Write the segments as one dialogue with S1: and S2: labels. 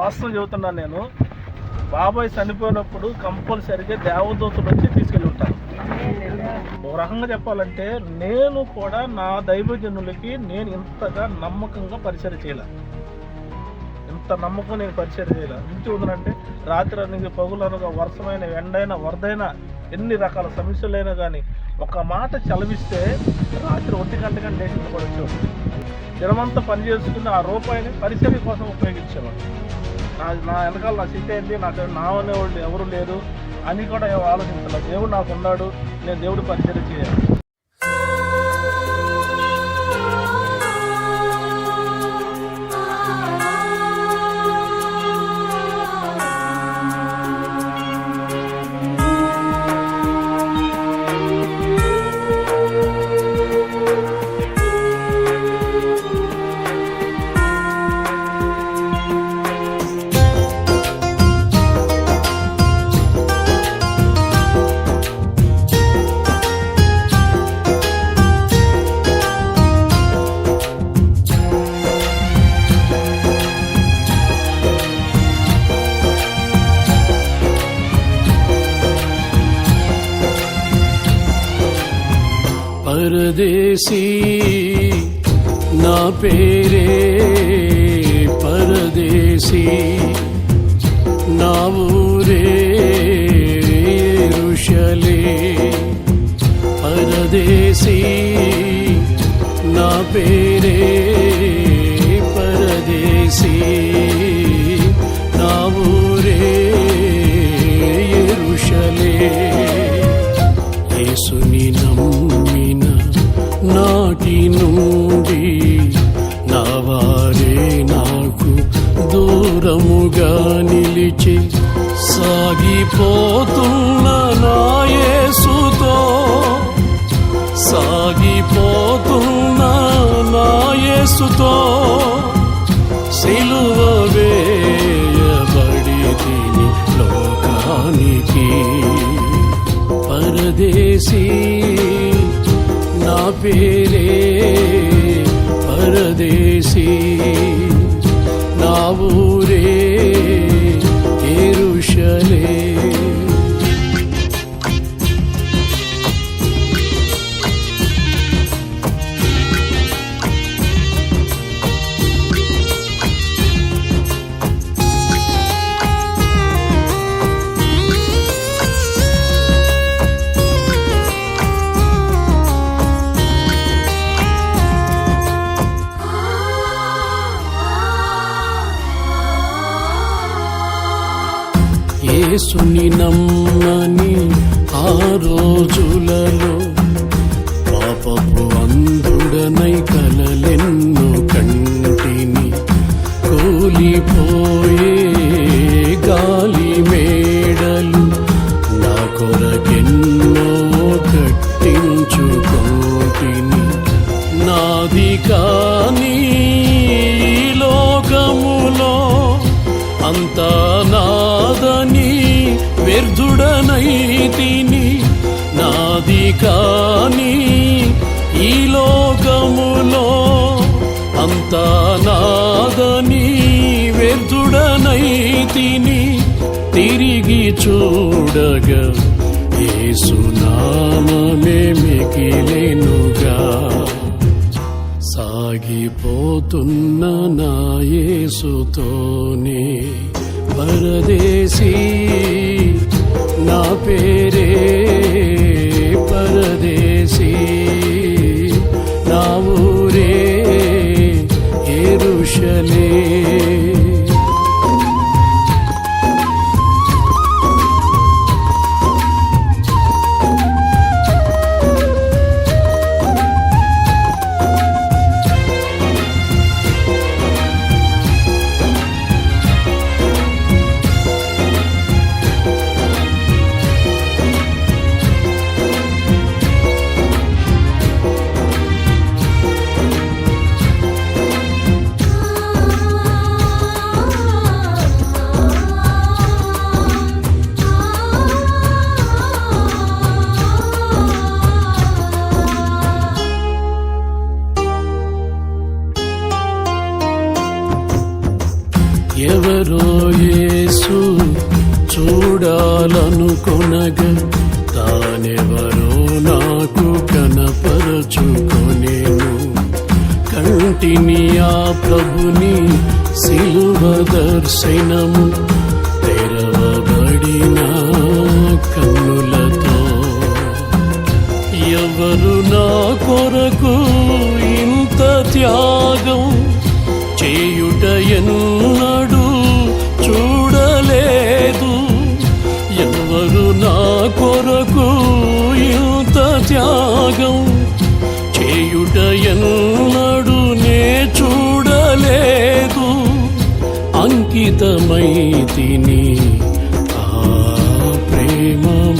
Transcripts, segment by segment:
S1: వాస్తవం చెబుతున్నాను నేను. బాబాయ్ చనిపోయినప్పుడు కంపల్సరిగా దేవదూతలు వచ్చి తీసుకెళ్ళి ఉంటారు. ఒక రకంగా చెప్పాలంటే నేను కూడా నా దైవజనులకి నేను ఇంతగా నమ్మకంగా పరిచయం చేయలే. ఇంత నమ్మకం నేను పరిచయం చేయలే. ఇంటి ఉందనంటే రాత్రి అనగా పగులనగా వర్షమైన ఎండైన వరదైనా ఎన్ని రకాల సమస్యలైనా కానీ ఒక మాట చలవిస్తే రాత్రి ఒంటి గంట గంట లేచి దినమంతా పని చేసుకుని ఆ రూపాయిని పరిచర్య కోసం ఉపయోగించేవాడు. నా నా వెనకాల నా స్థితి ఏంటి నాకు నా అనేవాళ్ళు ఎవరు లేరు అని కూడా ఆలోచించలేదు. దేవుడు నాకు ఉన్నాడు. నేను దేవుడు పరిచయం చేయాలి.
S2: చేసి నా పేరే పరదేశీ. నా ఊరే ఋషలే పరదేశీ నా పేరే పరదేశీ. పోతున్న నాయసుతో సాగిపోతున్న నాయసుతో సిలువ వేయబడి తిని లోకానికి పరదేశీ నా పేరే పరదేశీ నా ఊరే యేసుని నమ్మని ఆ రోజులలో పాపపు అందుడనై కలలెన్ను కంటిని కూలిపోయే గాలి మేడలు నా కొరకెన్నో కట్టించుకోటిని నాది కానీ లోకములో అంతా వ్యర్థుడనైతిని నాది కాని ఈ లోకములో అంతా నాదని వ్యర్థుడనైతిని తిరిగి చూడగా. ఏసునామమే మిగిలెనుగా. సాగిపోతున్న నా యేసుతోనే పరదేశీ నా చూడాలనుకొనగా తానెవరో నాకు కనపరచుకొనేను. కంటిని ఆ ప్రభుని సిలువ దర్శనము తెరవబడిన కన్నులతో. ఎవరు నా కొరకు అంకితమైతిని ఆ ప్రేమమూర్తికి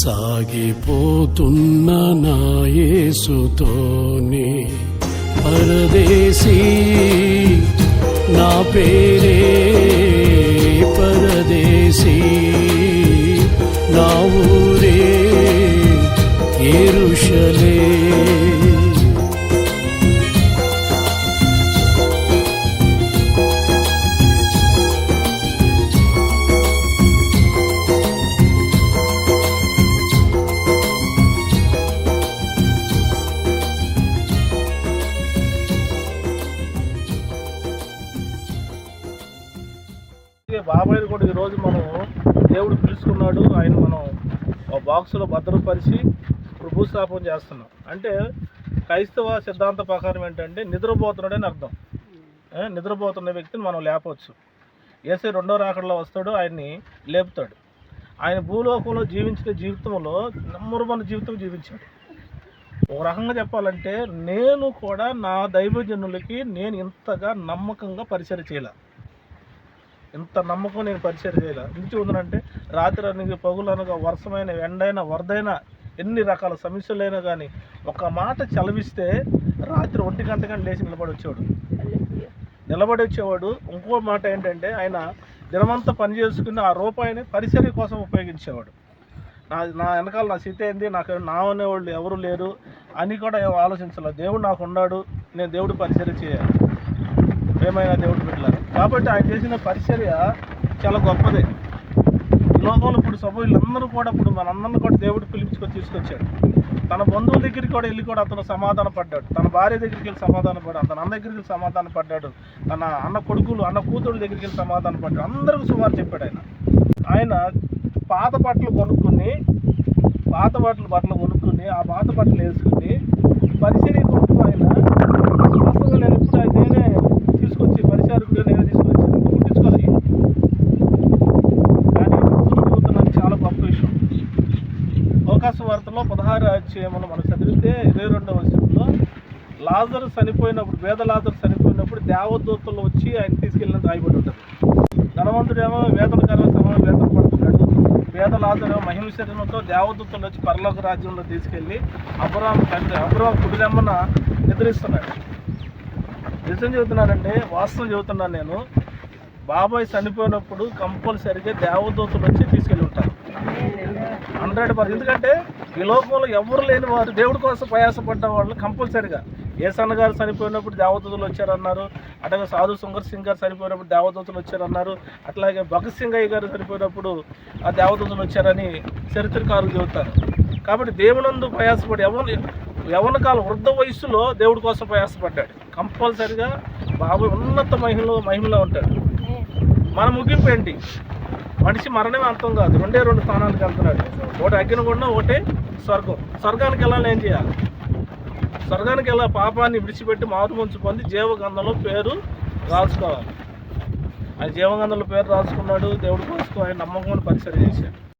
S2: సాగిపోతున్న నాయసుతోనే పరదేశీ నా పేరే పరదేశీ నా ఊరే ఎరుషలే.
S1: బాక్సులో భద్రపరిచి ఇప్పుడు భూస్థాపన చేస్తున్నాం. అంటే క్రైస్తవ సిద్ధాంత ప్రకారం ఏంటంటే నిద్రపోతున్నాడని అర్థం. నిద్రపోతున్న వ్యక్తిని మనం లేపవచ్చు ఏసే రెండో రాకడలో వస్తాడు ఆయన్ని లేపుతాడు. ఆయన భూలోకంలో జీవించిన జీవితంలో నెంబర్ వన్ జీవితం జీవించాడు. ఒక రకంగా చెప్పాలంటే నేను కూడా నా దైవజనులకి నేను ఇంతగా నమ్మకంగా పరిచయం చేయలే. ఇంత నమ్మకం నేను పరిచయం చేయలేదు నుంచి ఉందనంటే రాత్రి అనగా పగులనగా వర్షమైన ఎండైన వరదైనా ఎన్ని రకాల సమస్యలైనా కానీ ఒక మాట చలవిస్తే రాత్రి ఒంటి గంట గంట లేచి నిలబడి వచ్చేవాడు. నిలబడి వచ్చేవాడు. ఇంకో మాట ఏంటంటే ఆయన దినమంతా పని చేసుకుని ఆ రూపాయిని పరిసర కోసం ఉపయోగించేవాడు. నా నా వెనకాల నా స్థితి ఏంది? నాకు నా అనేవాళ్ళు ఎవరు లేరు అని కూడా ఏం ఆలోచించాలి. దేవుడు నాకు ఉన్నాడు నేను దేవుడు పరిచయం చేయాలి. ఏమైనా దేవుడు పెట్టారు కాబట్టి ఆయన చేసిన పరిచర్య చాలా గొప్పదే. లోకంలో ఇప్పుడు సభ వీళ్ళందరూ కూడా ఇప్పుడు మనందరిని కూడా దేవుడు పిలిపించుకొని తీసుకొచ్చాడు. తన బంధువుల దగ్గరికి కూడా వెళ్ళి కూడా అతను సమాధాన పడ్డాడు. తన భార్య దగ్గరికి వెళ్ళి సమాధాన పడ్డాడు. తన అన్న దగ్గరికి వెళ్ళి సమాధాన పడ్డాడు. తన అన్న కొడుకులు అన్న కూతురు దగ్గరికి వెళ్ళి సమాధాన పడ్డాడు. అందరికీ సుమారు చెప్పాడు ఆయన. ఆయన పాత బట్టలు కొనుక్కుని పాత బట్టలు బట్టలు కొనుక్కుని ఆ పాత బట్టలు వేసుకుని పరిచయం కొనుక్కు ఆయన పదహారు మనం చదివితే ఇరవై రెండవ వచనంలో లాజర్ చనిపోయినప్పుడు వేద లాజర్ చనిపోయినప్పుడు దేవదూతలు వచ్చి ఆయన తీసుకెళ్ళిన రాయబడి ఉంటుంది. ధనవంతుడేమో వేతనకర సమయం వేదన పడుతున్నాడు. వేద లాజరేమో మహిమ శరీరంతో దేవదూతలు వచ్చి పరలోక రాజ్యంలో తీసుకెళ్ళి అబ్రాం తండ్రి అబ్రాం కుడిరమ్మన నిద్రిస్తున్నాడు. నిజం చెబుతున్నానంటే వాస్తవం చెబుతున్నాను నేను. బాబాయ్ చనిపోయినప్పుడు కంపల్సరిగా దేవదూతలు వచ్చి తీసుకెళ్ళి ఉంటారు. Hundred percent. ఎందుకంటే ఈ లోకంలో ఎవరు లేని వారు దేవుడి కోసం ప్రయాసపడ్డ వాళ్ళు కంపల్సరిగా. ఏసన్న గారు చనిపోయినప్పుడు దేవదూతలు వచ్చారన్నారు. అట్లాగే సాధు సుందర్ సింగ్ గారు చనిపోయినప్పుడు దేవదూతలు వచ్చారన్నారు. అట్లాగే భగత్ సింగ్ అయ్య గారు చనిపోయినప్పుడు ఆ దేవదూతలు వచ్చారని చరిత్రకారులు చెబుతారు. కాబట్టి దేవునందు ప్రయాసపడి ఎవరు యవన కాలం వృద్ధ వయస్సులో దేవుడి కోసం ప్రయాసపడ్డాడు. కంపల్సరిగా బాబు ఉన్నత మహిమలో మహిమలో ఉంటాడు. మన ముగింపు ఏంటి? మనిషి మరణమే అంతం కాదు. రెండే రెండు స్థానాలకు వెళ్తున్నాడు. ఒకటి అగ్నిగుండం ఒకటే స్వర్గం. స్వర్గానికి వెళ్ళాలని ఏం చేయాలి? స్వర్గానికి వెళ్ళా పాపాన్ని విడిచిపెట్టి మారుమంచు పొంది జీవగంధంలో పేరు రాసుకోవాలి. ఆయన జీవగంధంలో పేరు రాసుకున్నాడు దేవుడు కోసం ఆయన నమ్మకం పరిచయం చేశాడు.